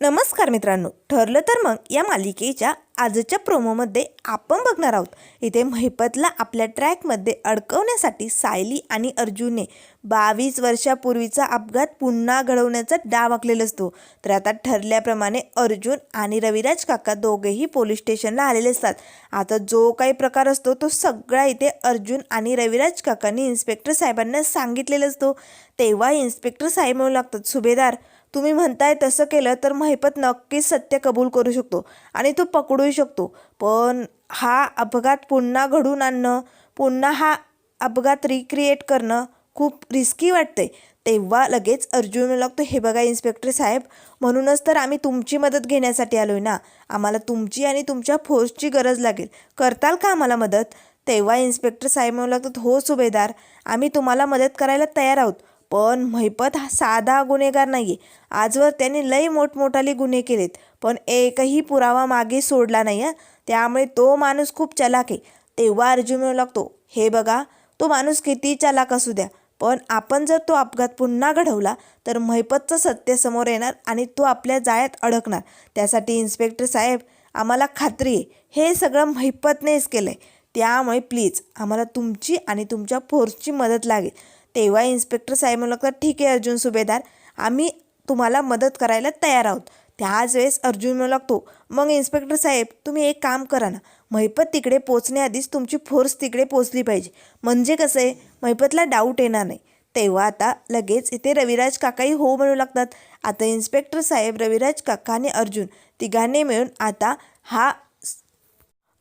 नमस्कार मित्रांनो ठरलं तर मग या मालिकेच्या आजच्या प्रोमोमध्ये आपण बघणार आहोत. इथे महिपतला आपल्या ट्रॅकमध्ये अडकवण्यासाठी सायली आणि अर्जुनने बावीस वर्षापूर्वीचा अपघात पुन्हा घडवण्याचा डाव आखलेला असतो. तर आता ठरल्याप्रमाणे अर्जुन आणि रविराज काका दोघेही पोलीस स्टेशनला आलेले असतात. आता जो काही प्रकार असतो तो सगळा इथे अर्जुन आणि रविराज काकांनी इन्स्पेक्टर साहेबांना सांगितलेला असतो. तेव्हा इन्स्पेक्टर साहेब म्हणू लागतात सुभेदार तुम्ही म्हणताय तसं केलं तर महिपत नक्कीच सत्य कबूल करू शकतो आणि तो पकडूही शकतो. पण हा अपघात पुन्हा घडून आणणं पुन्हा हा अपघात रिक्रिएट करणं खूप रिस्की वाटते तेव्हा लगेच अर्जुन लागतो हे बघा इन्स्पेक्टर साहेब म्हणूनच तर आम्ही तुमची मदत घेण्यासाठी आलो आहे ना. आम्हाला तुमची आणि तुमच्या फोर्सची गरज लागेल. करताल का आम्हाला मदत? तेव्हा इन्स्पेक्टर साहेब म्हणू लागतात हो सुभेदार. आम्ही तुम्हाला मदत करायला तयार आहोत. पण महिपत हा साधा गुन्हेगार नाही आहे आजवर त्याने लई मोठमोठाले गुन्हे केलेत पण एकही पुरावा मागे सोडला नाही आहे त्यामुळे तो माणूस खूप चलाक आहे. तेव्हा अर्जुन लागतो हे बघा तो माणूस किती चलाक असू द्या पण आपण जर तो अपघात पुन्हा घडवला तर महिपतचं सत्य समोर येणार आणि तो आपल्या जाळ्यात अडकणार. त्यासाठी इन्स्पेक्टर साहेब आम्हाला खात्री आहे हे सगळं महिपतनेच केलं आहे त्यामुळे प्लीज आम्हाला तुमची आणि तुमच्या फोर्सची मदत लागेल. तेव्हा इन्स्पेक्टर साहेब म्हणू लागतात ठीक आहे अर्जुन सुभेदार आम्ही तुम्हाला मदत करायला तयार आहोत. त्याच वेळेस अर्जुन म्हणू लागतो मग इन्स्पेक्टर साहेब तुम्ही एक काम करा ना महिपत तिकडे पोचण्याआधीच तुमची फोर्स तिकडे पोचली पाहिजे. म्हणजे कसं आहे महिपतला डाऊट येणार नाही. तेव्हा आता लगेच इथे रविराज काकाही हो म्हणू लागतात. आता इन्स्पेक्टर साहेब रविराज काका आणि अर्जुन तिघांनी मिळून आता हा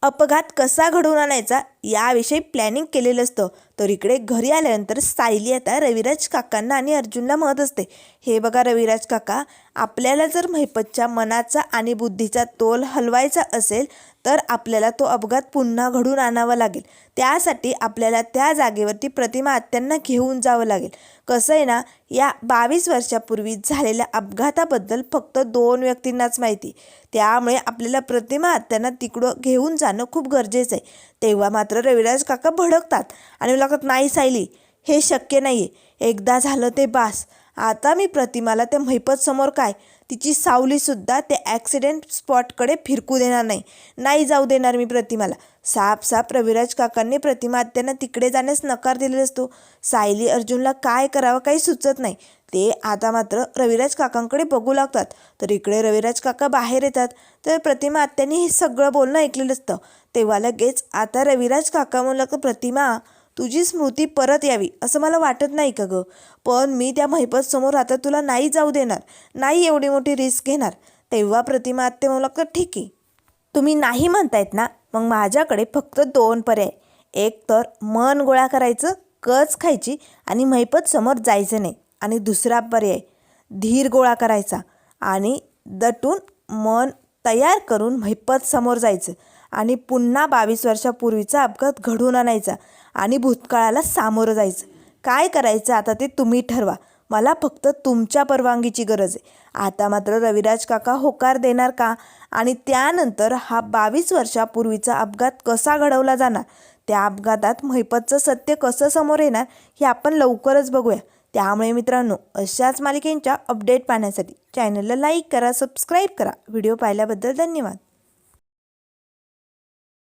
अपघात कसा घडवून आणायचा याविषयी प्लॅनिंग केलेलं असतं. तर इकडे घरी आल्यानंतर सायली आता रविराज काकांना आणि अर्जुनला म्हणत असते हे बघा रविराज काका आपल्याला जर महिपतच्या मनाचा आणि बुद्धीचा तोल हलवायचा असेल तर आपल्याला तो अपघात पुन्हा घडून आणावा लागेल. त्यासाठी आपल्याला त्या जागेवरती प्रतिमा आत्यांना घेऊन जावं लागेल. कसं आहे ना या बावीस वर्षापूर्वी झालेल्या अपघाताबद्दल फक्त दोन व्यक्तींनाच माहिती. त्यामुळे आपल्याला प्रतिमा आत्यांना तिकडं घेऊन जाणं खूप गरजेचं आहे. तेव्हा मात्र रविराज काका भडकतात आणि लागत नाही सायली. हे शक्य नाही आहे एकदा झालं ते बास. आता मी प्रतिमाला त्या महिपत समोर काय? तिची सावलीसुद्धा ते ॲक्सिडेंट स्पॉटकडे फिरकू देणार नाही. नाही जाऊ देणार मी प्रतिमाला. साप साप रविराज काकांनी प्रतिमा आत्यांना तिकडे जाण्यास नकार दिलेला असतो. सायली अर्जुनला काय करावं काही सुचत नाही. ते आता मात्र रविराज काकांकडे बघू लागतात. तर इकडे रविराज काका बाहेर येतात. तर प्रतिमा आत्यांनी हे सगळं बोलणं ऐकलेलं असतं. तेव्हा लगेच आता रविराज काका म्हणलं प्रतिमा तुझी स्मृती परत यावी असं मला वाटत नाही का गं? पण मी त्या महिपत समोर आता तुला नाही जाऊ देणार नाही एवढी मोठी रिस्क घेणार तेव्हा प्रतिमा आत्ते मला तर ठीक आहे. तुम्ही नाही म्हणतायत ना? मग माझ्याकडे फक्त दोन पर्याय. एक तर मन गोळा करायचं कच खायची आणि महिपत समोर जायचं नाही. आणि दुसरा पर्याय धीर गोळा करायचा आणि दटून मन तयार करून महिपत समोर जायचं. आणि पुन्हा बावीस वर्षापूर्वीचा अपघात घडून आणायचा आणि भूतकाळाला सामोरं जायचं. काय करायचं आता ते तुम्ही ठरवा. मला फक्त तुमच्या परवानगीची गरज आहे. आता मात्र रविराज काका होकार देणार का? आणि त्यानंतर हा बावीस वर्षापूर्वीचा अपघात कसा घडवला जाणार? त्या अपघातात महिपतचं सत्य कसं समोर येणार हे आपण लवकरच बघूया. त्यामुळे मित्रांनो अशाच मालिकेंच्या अपडेट पाहण्यासाठी चॅनलला लाईक करा सबस्क्राईब करा. व्हिडिओ पाहिल्याबद्दल धन्यवाद.